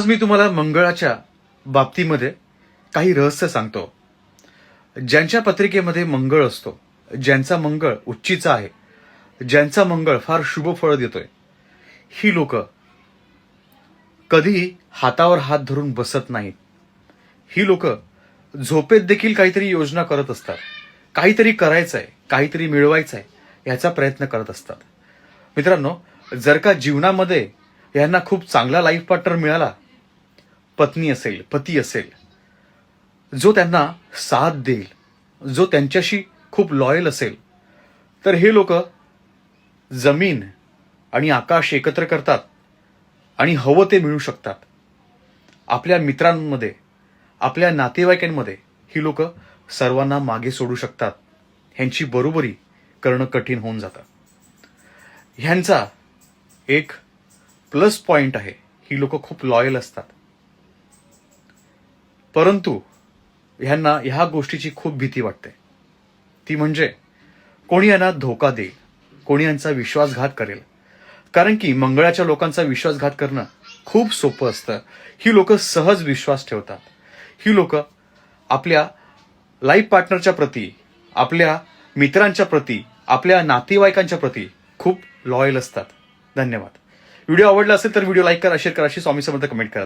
आज मी तुम्हाला मंगळाच्या बाबतीमध्ये काही रहस्य सांगतो. ज्यांच्या पत्रिकेमध्ये मंगळ असतो ज्यांचा मंगळ उच्चीचा आहे ज्यांचा मंगळ फार शुभ फळ देतोय ही लोक कधीही हातावर हात धरून बसत नाहीत. ही लोक झोपेत देखील काहीतरी योजना करत असतात. काहीतरी करायचं आहे काहीतरी मिळवायचं आहे याचा प्रयत्न करत असतात. मित्रांनो जर का जीवनामध्ये यांना खूप चांगला लाईफ पार्टनर मिळाला पत्नी असेल पती असेल जो त्यांना साथ देईल जो त्यांच्याशी खूप लॉयल असेल तर हे लोक जमीन आणि आकाश एकत्र करतात आणि हवं ते मिळू शकतात. आपल्या मित्रांमध्ये आपल्या नातेवाईकांमध्ये ही लोक सर्वांना मागे सोडू शकतात. ह्यांची बरोबरी करणं कठीण होऊन जातं. ह्यांचा एक प्लस पॉईंट आहे. ही लोक खूप लॉयल असतात. परंतु ह्यांना ह्या गोष्टीची खूप भीती वाटते. ती म्हणजे कोणी यांना धोका देईल कोणी यांचा विश्वासघात करेल. कारण की मंगळाच्या लोकांचा विश्वासघात करणं खूप सोपं असतं. ही लोक सहज विश्वास ठेवतात. ही लोक आपल्या लाईफ पार्टनरच्या प्रती आपल्या मित्रांच्या प्रती आपल्या नातेवाईकांच्या प्रती खूप लॉयल असतात. धन्यवाद. व्हिडिओ आवडला असेल तर व्हिडिओ लाईक करा शेअर करा अशी स्वामी समर्थ कमेंट करा